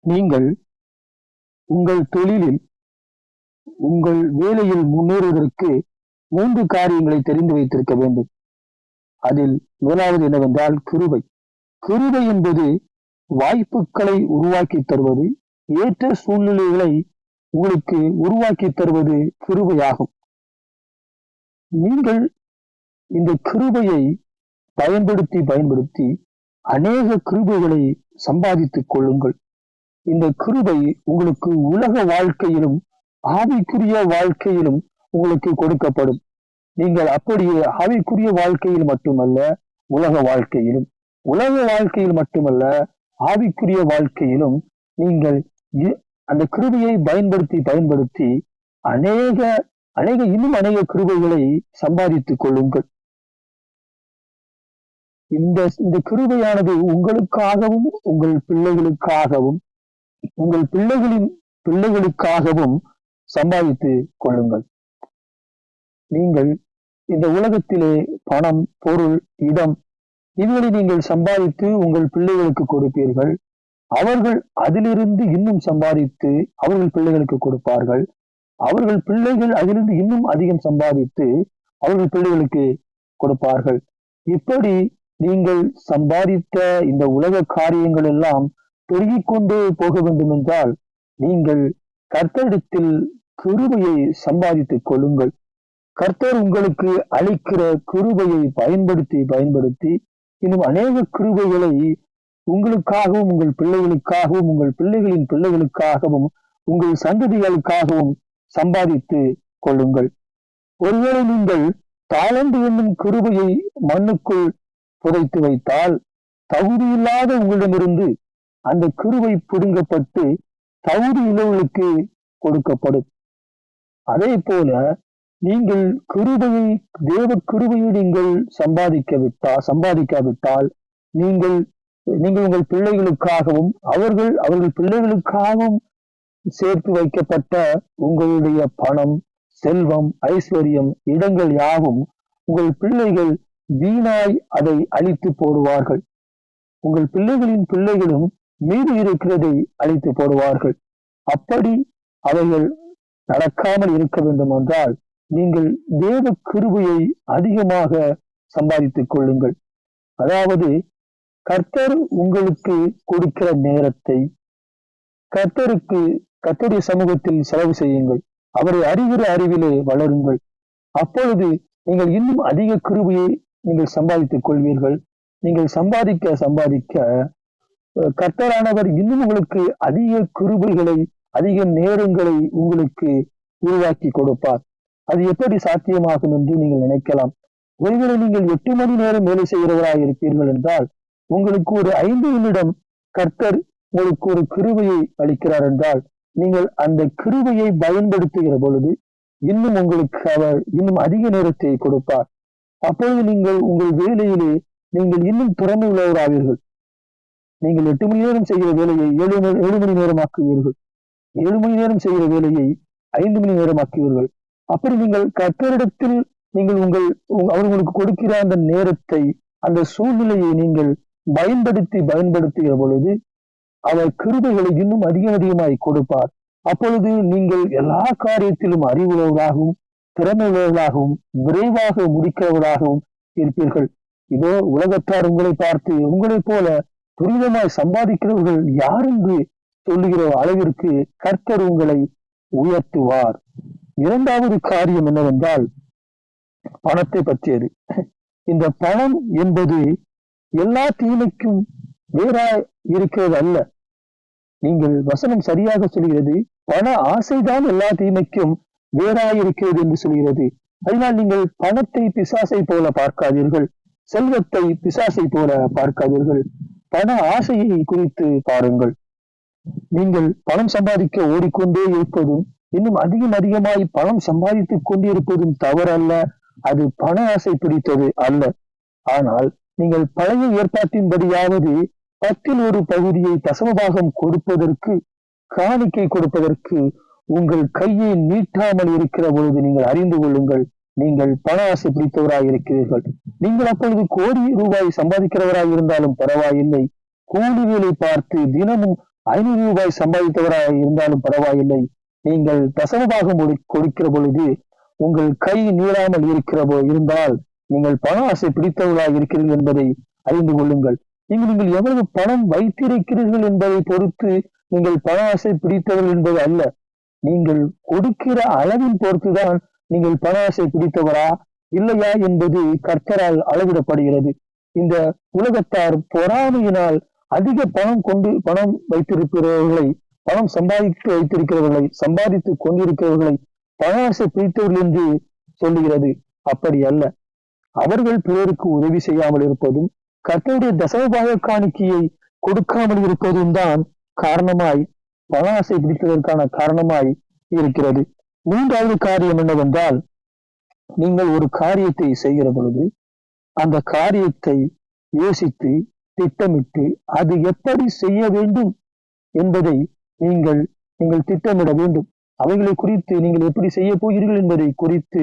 நீங்கள் உங்கள் தொழிலில் உங்கள் வேலையில் முன்னேறுவதற்கு மூன்று காரியங்களை தெரிந்து வைத்திருக்க வேண்டும். அதில் முதலாவது என்னவென்றால் கிருபை. கிருபை என்பது வாய்ப்புகளை உருவாக்கி தருவது ஏற்ற சூழ்நிலைகளை உங்களுக்கு உருவாக்கி தருவது கிருபையாகும். நீங்கள் இந்த கிருபையை பயன்படுத்தி பயன்படுத்தி அநேக கிருபைகளை சம்பாதித்துக் கொள்ளுங்கள். இந்த கிருபை உங்களுக்கு உலக வாழ்க்கையிலும் ஆவிக்குரிய வாழ்க்கையிலும் உங்களுக்கு கொடுக்கப்படும். நீங்கள் அப்படியே ஆவிக்குரிய வாழ்க்கையில் மட்டுமல்ல உலக வாழ்க்கையிலும். உலக வாழ்க்கையில் மட்டுமல்ல ஆவிக்குரிய வாழ்க்கையிலும் நீங்கள் அந்த கிருபையை பயன்படுத்தி பயன்படுத்தி அநேக அநேக இன்னும் அநேக கிருபைகளை சம்பாதித்துக் கொள்ளுங்கள். இந்த இந்த கிருபையானது உங்களுக்காகவும் உங்கள் பிள்ளைகளுக்காகவும் உங்கள் பிள்ளைகளின் பிள்ளைகளுக்காகவும் சம்பாதித்து கொள்ளுங்கள். நீங்கள் இந்த உலகத்திலே பணம் பொருள் இடம் இதுவரை நீங்கள் சம்பாதித்து உங்கள் பிள்ளைகளுக்கு கொடுப்பீர்கள். அவர்கள் அதிலிருந்து இன்னும் சம்பாதித்து அவர்கள் பிள்ளைகளுக்கு கொடுப்பார்கள். அவர்கள் பிள்ளைகள் அதிலிருந்து இன்னும் அதிகம் சம்பாதித்து அவர்கள் பிள்ளைகளுக்கு கொடுப்பார்கள். இப்படி நீங்கள் சம்பாதித்த இந்த உலக காரியங்கள் எல்லாம் பெருகிக் கொண்டே போக வேண்டும் என்றால் நீங்கள் கர்த்தரிடத்தில் கிருபையை சம்பாதித்துக் கொள்ளுங்கள். கர்த்தர் உங்களுக்கு அளிக்கிற கிருபையை பயன்படுத்தி பயன்படுத்தி இன்னும் அநேக கிருபைகளை உங்களுக்காகவும் உங்கள் பிள்ளைகளுக்காகவும் உங்கள் பிள்ளைகளின் பிள்ளைகளுக்காகவும் உங்கள் சந்ததிகளுக்காகவும் சம்பாதித்து கொள்ளுங்கள். ஒருவேளை நீங்கள் தாளந்து என்னும் கிருபையை மண்ணுக்குள் புதைத்து வைத்தால் தகுதியில்லாத உங்களிடமிருந்து அந்த கிருவை பிடுங்கப்பட்டு தகுதி உள்ளவர்களுக்கு கொடுக்கப்படும். அதே போல நீங்கள் கிருபையை தேவ கிருபையை நீங்கள் சம்பாதிக்க விட்டா சம்பாதிக்காவிட்டால் நீங்கள் நீங்கள் உங்கள் பிள்ளைகளுக்காகவும் அவர்கள் அவர்கள் பிள்ளைகளுக்காகவும் சேர்த்து வைக்கப்பட்ட உங்களுடைய பணம் செல்வம் ஐஸ்வர்யம் இடங்கள் யாவும் உங்கள் பிள்ளைகள் வீணாய் அதை அழித்து போடுவார்கள். உங்கள் பிள்ளைகளின் பிள்ளைகளும் மீது இருக்கிறதை அழித்து போடுவார்கள். அப்படி அவைகள் நடக்காமல் இருக்க வேண்டும் என்றால் நீங்கள் தேவ கிருபையை அதிகமாக சம்பாதித்துக் கொள்ளுங்கள். அதாவது கர்த்தர் உங்களுக்கு கொடுக்கிற நேரத்தை கர்த்தருக்கு கர்த்தருடைய சமூகத்தில் செலவு செய்யுங்கள். அவரை அறிகிற அறிவிலே வளருங்கள். அப்பொழுது நீங்கள் இன்னும் அதிக கிருபையை நீங்கள் சம்பாதித்துக் கொள்வீர்கள். நீங்கள் சம்பாதிக்க சம்பாதிக்க கர்த்தரானவர் இன்னும் உங்களுக்கு அதிக கிருபைகளை அதிக நேரங்களை உங்களுக்கு உருவாக்கி கொடுப்பார். அது எப்படி சாத்தியமாகும் என்று நீங்கள் நினைக்கலாம். ஒருவேளை நீங்கள் எட்டு மணி நேரம் வேலை செய்கிறவராக இருப்பீர்கள் என்றால் உங்களுக்கு ஒரு ஐந்து நிமிடம் கர்த்தர் உங்களுக்கு ஒரு கிருவையை அளிக்கிறார் என்றால் நீங்கள் அந்த கிருவையை பயன்படுத்துகிற பொழுது இன்னும் உங்களுக்கு அவர் இன்னும் அதிக நேரத்தை கொடுப்பார். அப்பொழுது நீங்கள் உங்கள் வேலையிலே நீங்கள் இன்னும் திறமை உள்ளவராவீர்கள் நீங்கள் எட்டு மணி நேரம் செய்கிற வேலையை ஏழு மணி ஏழு மணி நேரமாக்குவீர்கள். ஏழு மணி நேரம் செய்கிற வேலையை ஐந்து மணி நேரமாக்குவீர்கள். அப்படி நீங்கள் கர்த்தரிடத்தில் நீங்கள் உங்கள் அவர்களுக்கு அவர் உங்களுக்கு கொடுக்கிற அந்த நேரத்தை அந்த சூழ்நிலையை நீங்கள் பயன்படுத்தி பயன்படுத்துகிற பொழுது அவர் கிருபைகளை இன்னும் அதிகம் அதிகமாய் கொடுப்பார். அப்பொழுது நீங்கள் எல்லா காரியத்திலும் அறிவுள்ளவர்களாகவும் திறமையுள்ளவர்களாகவும் விரைவாக முடிக்கிறவர்களாகவும் இருப்பீர்கள். இதோ உலகத்தார் உங்களை பார்த்து உங்களைப் போல துரிதமாய் சம்பாதிக்கிறவர்கள் யார் என்று சொல்லுகிற அளவிற்கு கர்த்தர் உங்களை உயர்த்துவார். இரண்டாவது காரியம் என்னவென்றால் பணத்தை பற்றியது. இந்த பணம் என்பது எல்லா தீமைக்கும் வேறா இருக்கிறது அல்ல. நீங்கள் வசனம் சரியாக சொல்கிறது பண ஆசைதான் எல்லா தீமைக்கும் வேறாயிருக்கிறது என்று சொல்கிறது. அதனால் நீங்கள் பணத்தை பிசாசை போல பார்க்காதீர்கள் செல்வத்தை பிசாசை போல பார்க்காதீர்கள். பண ஆசையை குறித்து பாருங்கள். நீங்கள் பணம் சம்பாதிக்க ஓடிக்கொண்டே இருப்பதும் இன்னும் அதிகம் அதிகமாய் பணம் சம்பாதித்துக் கொண்டிருப்பதும் தவறல்ல. அது பண ஆசை பிடித்தது அல்ல. ஆனால் நீங்கள் பழைய ஏற்பாட்டின்படியாவது பத்தில் ஒரு பகுதியை தசமபாகம் கொடுப்பதற்கு காணிக்கை கொடுப்பதற்கு உங்கள் கையை நீட்டாமல் இருக்கிற பொழுது நீங்கள் அறிந்து கொள்ளுங்கள். நீங்கள் பண ஆசை பிடித்தவராய் இருக்கிறீர்கள் நீங்கள் அப்பொழுது கோடி ரூபாய் சம்பாதிக்கிறவராய் இருந்தாலும் பரவாயில்லை. கூலி வேலை பார்த்து தினமும் ஐநூறு ரூபாய் சம்பாதித்தவராய் இருந்தாலும் பரவாயில்லை. நீங்கள் தசமபாகம் கொடுக்கிற பொழுது உங்கள் கை நீளாமல் இருக்கிறபோ இருந்தால் நீங்கள் பண ஆசை பிடித்தவர்களாக இருக்கிறீர்கள் என்பதை அறிந்து கொள்ளுங்கள். இங்கு நீங்கள் எவ்வளவு பணம் வைத்திருக்கிறீர்கள் என்பதை பொறுத்து நீங்கள் பண ஆசை பிடித்தவர்கள் என்பது அல்ல. நீங்கள் கொடுக்கிற அளவின் பொறுத்துதான் நீங்கள் பண ஆசை பிடித்தவரா இல்லையா என்பது கர்த்தரால் அளவிடப்படுகிறது. இந்த உலகத்தார் பொறாமையினால் அதிக பணம் கொண்டு பணம் வைத்திருக்கிறவர்களை பணம் சம்பாதித்து வைத்திருக்கிறவர்களை சம்பாதித்து கொண்டிருக்கிறவர்களை பண ஆசை பிடித்தவர்கள் என்று சொல்லுகிறது. அப்படி அல்ல. அவர்கள் பிறருக்கு உதவி செய்யாமல் இருப்பதும் கர்த்தருடைய தசமபாக காணிக்கையை கொடுக்காமல் இருப்பதும் தான் காரணமாய் பண ஆசை பிடித்ததற்கான காரணமாய் இருக்கிறது. மூன்றாவது காரியம் என்னவென்றால் நீங்கள் ஒரு காரியத்தை செய்கிற பொழுது அந்த காரியத்தை யோசித்து திட்டமிட்டு அது எப்படி செய்ய வேண்டும் என்பதை நீங்கள் நீங்கள் திட்டமிட வேண்டும். அவைகளை குறித்து நீங்கள் எப்படி செய்ய போகிறீர்கள் என்பதை குறித்து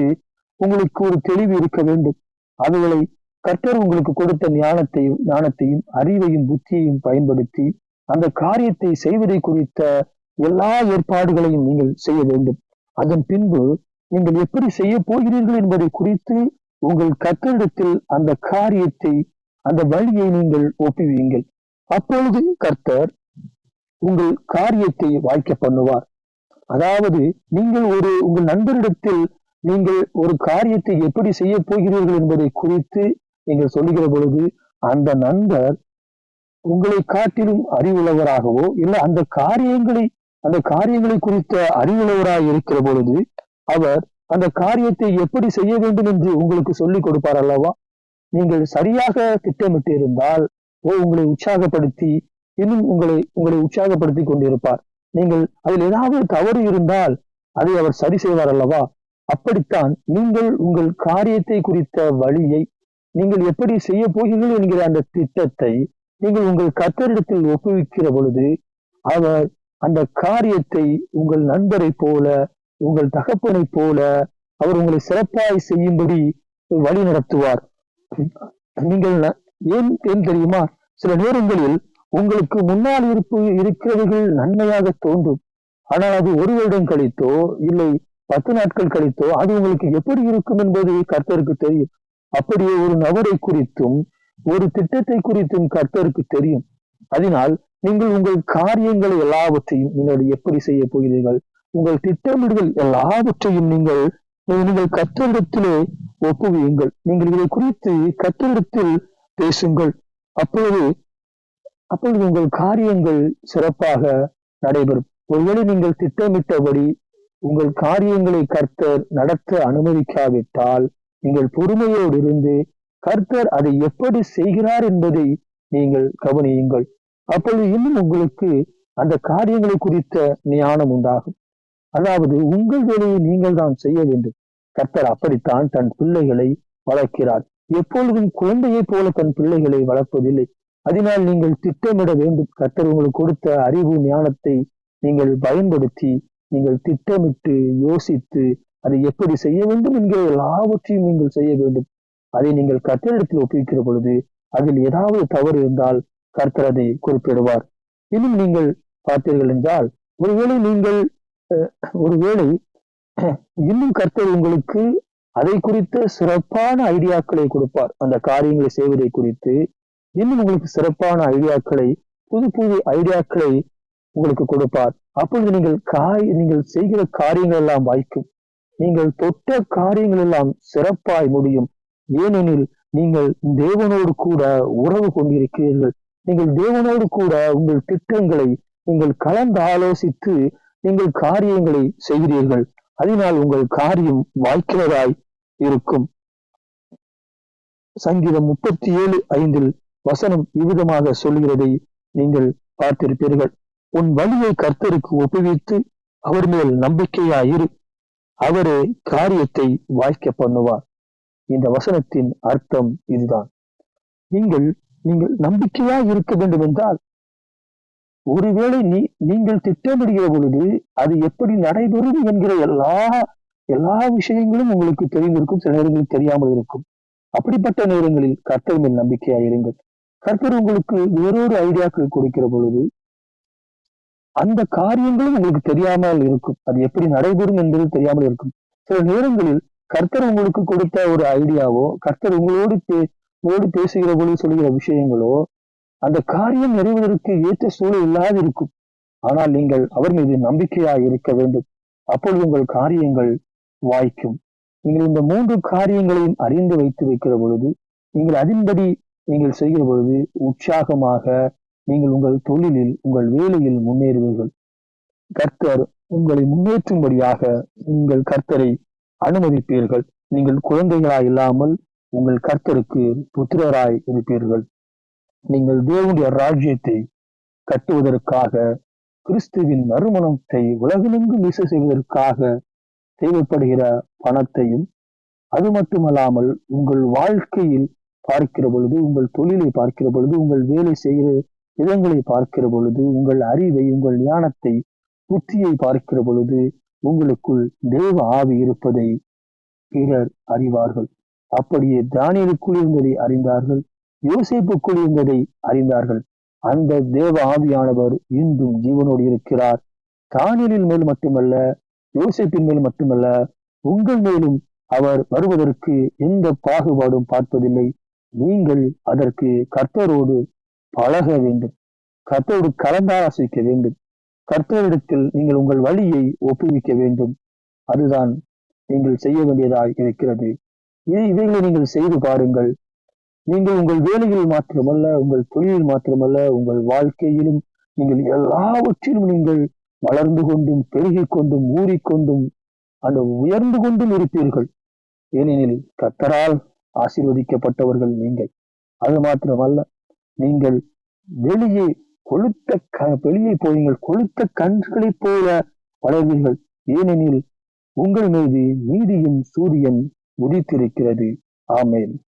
உங்களுக்கு ஒரு தெளிவு இருக்க வேண்டும். அவைகளை கர்த்தர் உங்களுக்கு கொடுத்த ஞானத்தையும் ஞானத்தையும் அறிவையும் புத்தியையும் பயன்படுத்தி அந்த காரியத்தை செய்வதை குறித்த எல்லா ஏற்பாடுகளையும் நீங்கள் செய்ய வேண்டும். அதன் பின்பு நீங்கள் எப்படி செய்ய போகிறீர்கள் என்பதை குறித்து உங்கள் கர்த்தரிடத்தில் அந்த காரியத்தை அந்த வழியை நீங்கள் ஒப்புவீங்கள் அப்பொழுது கர்த்தர் உங்கள் காரியத்தை வாய்க்க பண்ணுவார். அதாவது நீங்கள் ஒரு உங்கள் நண்பரிடத்தில் நீங்கள் ஒரு காரியத்தை எப்படி செய்ய போகிறீர்கள் என்பதை குறித்து நீங்கள் சொல்லுகிற பொழுது அந்த நண்பர் உங்களை காட்டிலும் அறிவுள்ளவராகவோ இல்லை அந்த காரியங்களை அந்த காரியங்களை குறித்த அறிவுள்ளவராய் இருக்கிற பொழுது அவர் அந்த காரியத்தை எப்படி செய்ய வேண்டும் என்று உங்களுக்கு சொல்லிக் கொடுப்பார் அல்லவா? நீங்கள் சரியாக திட்டமிட்டு இருந்தால் ஓ உங்களை உற்சாகப்படுத்தி இன்னும் உங்களை உங்களை உற்சாகப்படுத்தி கொண்டிருப்பார். நீங்கள் அதில் ஏதாவது தவறு இருந்தால் அதை அவர் சரி செய்வார் அல்லவா? அப்படித்தான் நீங்கள் உங்கள் காரியத்தை குறித்த வழியை நீங்கள் எப்படி செய்ய போகிறீர்கள் என்கிற அந்த திட்டத்தை நீங்கள் உங்கள் கத்தரிடத்தில் ஒப்புவிக்கிற பொழுது அவர் அந்த காரியத்தை உங்கள் நண்பரை போல உங்கள் தகப்பனை போல அவர் உங்களை சிறப்பாய் செய்யும்படி வழி நடத்துவார். நீங்கள் ஏன் ஏன் தெரியுமா? சில நேரங்களில் உங்களுக்கு முன்னால் இருப்பு இருக்கிறவர்கள் நன்மையாக தோன்றும். ஆனால் அது ஒரு வருடம் கழித்தோ இல்லை பத்து நாட்கள் கழித்தோ அது உங்களுக்கு எப்படி இருக்கும் என்பது கர்த்தருக்கு தெரியும். அப்படியே ஒரு நபரை குறித்தும் ஒரு திட்டத்தை குறித்தும் கர்த்தருக்கு தெரியும். அதனால் நீங்கள் உங்கள் காரியங்களை எல்லாவற்றையும் நீங்கள் எப்படி செய்ய போகிறீர்கள்? உங்கள் திட்டமிடுதல் எல்லாவற்றையும் நீங்கள் நீங்கள் கர்த்தரிடத்திலே ஒப்புவியுங்கள். நீங்கள் இதை குறித்து கர்த்தரிடத்தில் பேசுங்கள். அப்பொழுது அப்பொழுது உங்கள் காரியங்கள் சிறப்பாக நடைபெறும். ஒருவேளை நீங்கள் திட்டமிட்டபடி உங்கள் காரியங்களை கர்த்தர் நடத்த அனுமதிக்காவிட்டால் நீங்கள் பொறுமையோடு இருந்து கர்த்தர் அதை எப்படி செய்கிறார் என்பதை நீங்கள் கவனியுங்கள். அப்பொழுது இன்னும் உங்களுக்கு அந்த காரியங்களை குறித்த ஞானம் உண்டாகும். அதாவது உங்கள் வேலையை நீங்கள் தான் செய்ய வேண்டும். கர்த்தர் அப்படித்தான் தன் பிள்ளைகளை வளர்க்கிறார். எப்பொழுதும் குழந்தையைப் போல தன் பிள்ளைகளை வளர்ப்பதில்லை. அதனால் நீங்கள் திட்டமிட வேண்டும். கர்த்தர் உங்களுக்கு கொடுத்த அறிவு ஞானத்தை நீங்கள் பயன்படுத்தி நீங்கள் திட்டமிட்டு யோசித்து அதை எப்படி செய்ய வேண்டும் என்கிற எல்லாவற்றையும் நீங்கள் செய்ய வேண்டும். அதை நீங்கள் கர்த்தரிடத்தில் ஒப்புவிக்கிற பொழுது அதில் ஏதாவது தவறு இருந்தால் கர்த்தர் அதை குறிப்பிடுவார். இன்னும் நீங்கள் பார்த்தீர்கள் என்றால் ஒருவேளை நீங்கள் ஒருவேளை இன்னும் கர்த்தர் உங்களுக்கு அதை குறித்த சிறப்பான ஐடியாக்களை கொடுப்பார். அந்த காரியங்களை செய்வதை குறித்து இன்னும் உங்களுக்கு சிறப்பான ஐடியாக்களை புது புது ஐடியாக்களை உங்களுக்கு கொடுப்பார். அப்பொழுது நீங்கள் காய் நீங்கள் செய்கிற காரியங்கள் எல்லாம் வாய்க்கும். நீங்கள் தொட்ட காரியங்கள் எல்லாம் சிறப்பாய் முடியும். ஏனெனில் நீங்கள் தேவனோடு கூட உறவு கொண்டிருக்கிறீர்கள். நீங்கள் தேவனோடு கூட உங்கள் திட்டங்களை நீங்கள் கலந்து ஆலோசித்து நீங்கள் காரியங்களை செய்கிறீர்கள். அதனால் உங்கள் காரியம் வாய்க்கிறதாய் இருக்கும். சங்கீதம் முப்பத்தி ஏழு ஐந்தில் வசனம் இவ்விதமாக சொல்கிறதை நீங்கள் பார்த்திருப்பீர்கள். உன் வழியை கர்த்தருக்கு ஒப்புவித்து அவர் மேல் நம்பிக்கையாயிரு. அவரே காரியத்தை வாய்க்க பண்ணுவார். இந்த வசனத்தின் அர்த்தம் இதுதான். நீங்கள் நீங்கள் நம்பிக்கையா இருக்க வேண்டும் என்றால் ஒருவேளை நீ நீங்கள் திட்டமிடுகிற பொழுது அது எப்படி நடைபெறும் என்கிற எல்லா எல்லா விஷயங்களும் உங்களுக்கு தெரிந்திருக்கும் சில நேரங்களில் தெரியாமல் இருக்கும். அப்படிப்பட்ட நேரங்களில் கர்த்தர் மேல் நம்பிக்கையா இருங்கள். கர்த்தர் உங்களுக்கு வேறொரு ஐடியாக்கள் கொடுக்கிற பொழுது அந்த காரியங்களும் உங்களுக்கு தெரியாமல் இருக்கும். அது எப்படி நடைபெறும் என்பது தெரியாமல் இருக்கும். சில நேரங்களில் கர்த்தர் உங்களுக்கு கொடுத்த ஒரு ஐடியாவோ கர்த்தர் உங்களோடு ஓடி பேசுகிற பொழுது சொல்கிற விஷயங்களோ அந்த காரியம் நிறைவதற்கு ஏற்ற சூழல் இல்லாது இருக்கும் ஆனால் நீங்கள் அவர் மீது நம்பிக்கையாக இருக்க வேண்டும். அப்பொழுது உங்கள் காரியங்கள் வாய்க்கும். நீங்கள் இந்த மூன்று காரியங்களையும் அறிந்து வைத்து வைக்கிற பொழுது நீங்கள் அதன்படி நீங்கள் செய்கிற பொழுது உற்சாகமாக நீங்கள் உங்கள் தொழிலில் உங்கள் வேலையில் முன்னேறுவீர்கள். கர்த்தர் உங்களை முன்னேற்றும்படியாக நீங்கள் கர்த்தரை அனுமதிப்பீர்கள். நீங்கள் குழந்தைகளா இல்லாமல் உங்கள் கர்த்தருக்கு புத்திரராய் இருப்பீர்கள். நீங்கள் தேவனுடைய ராஜ்யத்தை கட்டுவதற்காக கிறிஸ்துவின் நறுமணத்தை உலகமெங்கும் வீச செய்வதற்காக தேவைப்படுகிற பணத்தையும் அது மட்டுமல்லாமல் உங்கள் வாழ்க்கையில் பார்க்கிற பொழுது உங்கள் தொழிலை பார்க்கிற பொழுது உங்கள் வேலை செய்கிற விதங்களை பார்க்கிற பொழுது உங்கள் அறிவை உங்கள் ஞானத்தை புத்தியை பார்க்கிற பொழுது உங்களுக்குள் தேவ ஆவி இருப்பதை பிறர் அறிவார்கள். அப்படியே தானியலுக்குள் இருந்ததை அறிந்தார்கள் யோசிப்புக்குள் இருந்ததை அறிந்தார்கள். அந்த தேவ ஆவியானவர் இன்றும் ஜீவனோடு இருக்கிறார். தானியலின் மேல் மட்டுமல்ல யோசிப்பின் மேல் மட்டுமல்ல உங்கள் மேலும் அவர் வருவதற்கு எந்த பாகுபாடும் பார்ப்பதில்லை. நீங்கள் அதற்கு கர்த்தரோடு பழக வேண்டும். கர்த்தரோடு கலந்தாலோசிக்க வேண்டும். கர்த்தரிடத்தில் நீங்கள் உங்கள் வழியை ஒப்புவிக்க வேண்டும். அதுதான் நீங்கள் செய்ய வேண்டியதாய் இருக்கிறது. இவைகளை நீங்கள் செய்து பாருங்கள்? நீங்கள் உங்கள் வேலையில் மாத்திரமல்ல உங்கள் தொழிலில் மாத்திரமல்ல உங்கள் வாழ்க்கையிலும் நீங்கள் எல்லாவற்றிலும் நீங்கள் வளர்ந்து கொண்டும் பெருகிக் கொண்டும் ஊறிக்கொண்டும் அந்த உயர்ந்து கொண்டும் இருப்பீர்கள். ஏனெனில் கத்தரால் ஆசீர்வதிக்கப்பட்டவர்கள் நீங்கள். அது மாத்திரமல்ல நீங்கள் வெளியே கொளுத்த க வெளியே போயுங்கள் கொளுத்த கன்றுகளைப் போல வளர்வீர்கள். ஏனெனில் உங்கள் மீது நீதியும் சூரியன் உதித்திருக்கிறது. ஆமேன்.